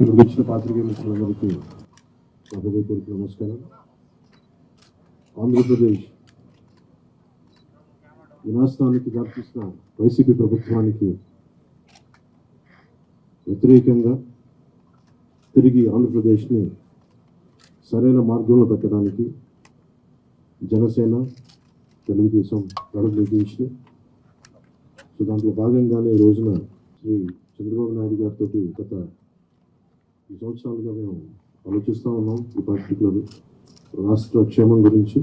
ఇక్కడికి వచ్చిన పాత్రికేయ మిత్రులందరికీ హృదయపూర్వక నమస్కారం. ఆంధ్రప్రదేశ్ వినాశనానికి దారితీసిన వైసీపీ ప్రభుత్వానికి వ్యతిరేకంగా తిరిగి ఆంధ్రప్రదేశ్ని సరైన మార్గంలో పెట్టడానికి జనసేన తెలుగుదేశం ప్రారంభించి సో దాంట్లో భాగంగానే ఈ రోజున శ్రీ చంద్రబాబు నాయుడు గారితో గత ఈ సంవత్సరాలుగా మేము ఆలోచిస్తూ ఉన్నాం ఈ పర్టికులర్ రాష్ట్ర క్షేమం గురించి.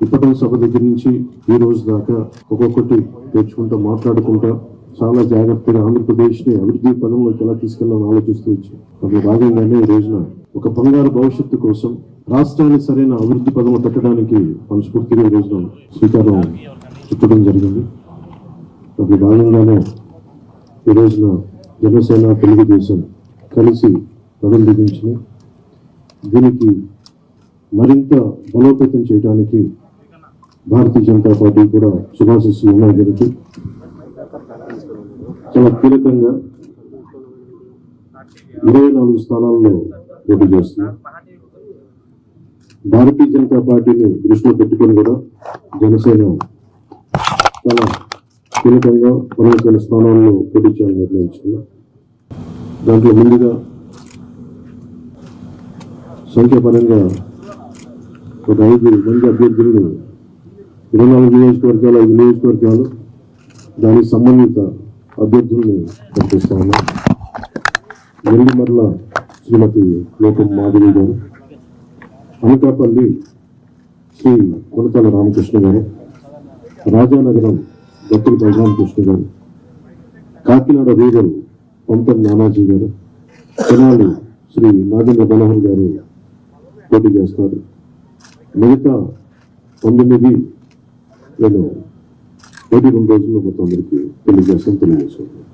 ఇప్పటి సభ దగ్గర నుంచి ఈ రోజు దాకా ఒక్కొక్కటి తెచ్చుకుంటూ మాట్లాడుకుంటా చాలా జాగ్రత్తగా ఆంధ్రప్రదేశ్ని అభివృద్ధి పదంలోకి ఎలా తీసుకెళ్ళాలని ఆలోచిస్తూ వచ్చాం. అందులో భాగంగానే ఈ రోజున ఒక బంగారు భవిష్యత్తు కోసం రాష్ట్రాన్ని సరైన అభివృద్ధి పదం పెట్టడానికి మనస్ఫూర్తిగా ఈ రోజున శ్రీకారం చుట్టడం జరిగింది. అందులో భాగంగానే ఈ రోజున జనసేన తెలుగుదేశం కలిసి ప్రారంభించిన దీనికి మరింత బలోపేతం చేయడానికి భారతీయ జనతా పార్టీ కూడా శుభాశిస్సులు ఉన్నాయి దీనికి చాలా కీలకంగా ఇరవై నాలుగు స్థానాల్లో పోటీ చేస్తున్నారు. భారతీయ జనతా పార్టీని దృష్టిలో పెట్టుకొని కూడా జనసేన చాలా కీలకంగా ప్రముఖమైన స్థానాల్లో పోటీ చేయాలని నిర్ణయించుకున్నాం దాంట్లో ముందుగా సంఖ్యాపరంగా ఒక ఐదు మంది అభ్యర్థులను ఇరవై నాలుగు నియోజకవర్గాలు ఐదు నియోజకవర్గాలు దానికి సంబంధిత అభ్యర్థుల్ని ప్రకటిస్తా ఉన్నాం. నెల్లిమర్ల శ్రీమతి లోకం మాధవి గారు అనకాపల్లి శ్రీ కొనతల రామకృష్ణ గారు రాజానగరం దత్తుల బలరామకృష్ణ గారు కాకినాడ రూరల్ పంతం నానాజీ గారు తెనాలి శ్రీ నాగేంద్ర మనోహర్ గారు పోటీ చేస్తారు. మిగతా పంతొమ్మిది నేను పోటీ రెండు రోజుల్లో మొత్తం అందరికీ తెలియజేస్తాను తెలియజేస్తున్నాను